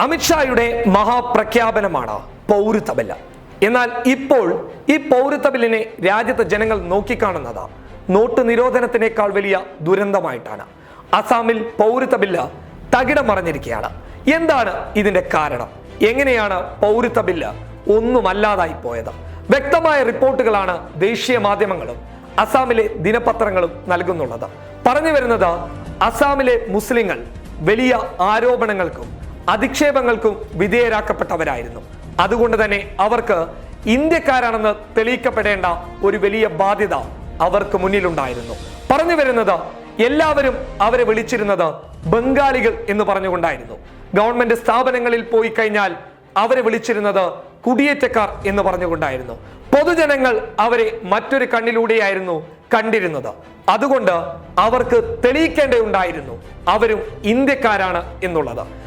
അമിത്ഷായുടെ മഹാപ്രഖ്യാപനമാണ് പൗരത്വ ബില്ല് എന്നാൽ ഇപ്പോൾ ഈ പൗരത്വ ബില്ലിനെ രാജ്യത്തെ ജനങ്ങൾ നോക്കിക്കാണുന്നത് നോട്ട് നിരോധനത്തിനേക്കാൾ വലിയ ദുരന്തമായിട്ടാണ്. അസാമിൽ പൗരത്വ ബില്ല് തകിടം മറിഞ്ഞിരിക്കുകയാണ് എന്താണ് ഇതിന്റെ കാരണം? എങ്ങനെയാണ് പൗരത്വ ബില്ല് ഒന്നുമല്ലാതായി പോയത്? വ്യക്തമായ റിപ്പോർട്ടുകളാണ് ദേശീയ മാധ്യമങ്ങളും അസാമിലെ ദിനപത്രങ്ങളും നൽകുന്നുള്ളത്. പറഞ്ഞു വരുന്നത് അസാമിലെ മുസ്ലിങ്ങൾ വലിയ ആരോപണങ്ങൾക്കും അധിക്ഷേപങ്ങൾക്കും വിധേയരാക്കപ്പെട്ടവരായിരുന്നു. അതുകൊണ്ട് തന്നെ അവർക്ക് ഇന്ത്യക്കാരാണെന്ന് തെളിയിക്കപ്പെടേണ്ട ഒരു വലിയ ബാധ്യത അവർക്ക് മുന്നിലുണ്ടായിരുന്നു. പറഞ്ഞു വരുന്നത് എല്ലാവരും അവരെ വിളിച്ചിരുന്നത് ബംഗാളികൾ എന്ന് പറഞ്ഞുകൊണ്ടായിരുന്നു. ഗവൺമെന്റ് സ്ഥാപനങ്ങളിൽ പോയി കഴിഞ്ഞാൽ അവരെ വിളിച്ചിരുന്നത് കുടിയേറ്റക്കാർ എന്ന് പറഞ്ഞുകൊണ്ടായിരുന്നു. പൊതുജനങ്ങൾ അവരെ മറ്റൊരു കണ്ണിലൂടെയായിരുന്നു കണ്ടിരുന്നത്. അതുകൊണ്ട് അവർക്ക് തെളിയിക്കേണ്ടതുണ്ടായിരുന്നു. അവരും ഇന്ത്യക്കാരാണ് എന്നുള്ളത്.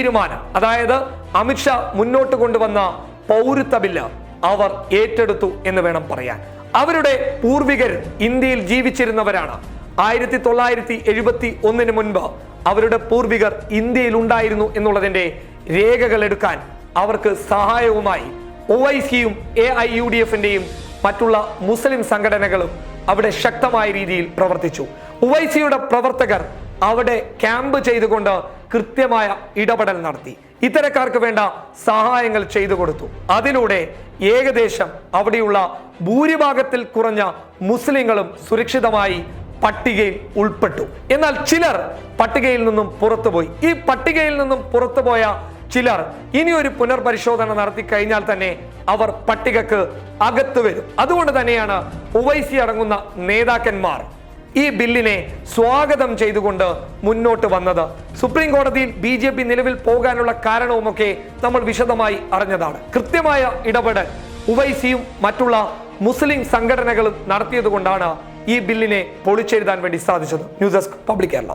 തീരുമാനം. അതായത് അമിത്ഷാ മുന്നോട്ട് കൊണ്ടുവന്ന പൗരത്വ ബില്ല് അവർ ഏറ്റെടുത്തു എന്ന് വേണം പറയാൻ. അവരുടെ പൂർവികർ ഇന്ത്യയിൽ ജീവിച്ചിരുന്നവരാണ്. ആയിരത്തി തൊള്ളായിരത്തി എഴുപത്തി ഒന്നിന് മുൻപ് അവരുടെ പൂർവികർ ഇന്ത്യയിൽ ഉണ്ടായിരുന്നു എന്നുള്ളതിന്റെ രേഖകൾ എടുക്കാൻ അവർക്ക് സഹായവുമായി ഒ ഐ സിയും എ ഐ യു ഡി എഫിന്റെയും മറ്റുള്ള മുസ്ലിം സംഘടനകളും അവിടെ ശക്തമായ രീതിയിൽ പ്രവർത്തിച്ചു. ഉവൈസിയുടെ പ്രവർത്തകർ അവിടെ ക്യാമ്പ് ചെയ്തുകൊണ്ട് കൃത്യമായ ഇടപെടൽ നടത്തി. ഇത്തരക്കാർക്ക് വേണ്ട സഹായങ്ങൾ ചെയ്തു കൊടുത്തു. അതിലൂടെ ഏകദേശം അവിടെയുള്ള ഭൂരിഭാഗത്തിൽ കുറഞ്ഞ മുസ്ലിങ്ങളും സുരക്ഷിതമായി പട്ടികയിൽ ഉൾപ്പെട്ടു. എന്നാൽ ചിലർ പട്ടികയിൽ നിന്നും പുറത്തുപോയി. ഈ പട്ടികയിൽ നിന്നും പുറത്തുപോയ ചിലർ ഇനി ഒരു പുനർപരിശോധന നടത്തി കഴിഞ്ഞാൽ തന്നെ അവർ പട്ടികക്ക് അകത്ത് വരും. അതുകൊണ്ട് തന്നെയാണ് ഉവൈസി അടങ്ങുന്ന നേതാക്കന്മാർ ഈ ബില്ലിനെ സ്വാഗതം ചെയ്തുകൊണ്ട് മുന്നോട്ട് വന്നത്. സുപ്രീം കോടതിയിൽ ബി ജെ പി നിലവിൽ പോകാനുള്ള കാരണവുമൊക്കെ നമ്മൾ വിശദമായി അറിഞ്ഞതാണ്. കൃത്യമായ ഇടപെടൽ ഉവൈസിയും മറ്റുള്ള മുസ്ലിം സംഘടനകളും നടത്തിയത് കൊണ്ടാണ് ഈ ബില്ലിനെ പൊളിച്ചെഴുതാൻ വേണ്ടി സാധിച്ചത്. News desk public Kerala.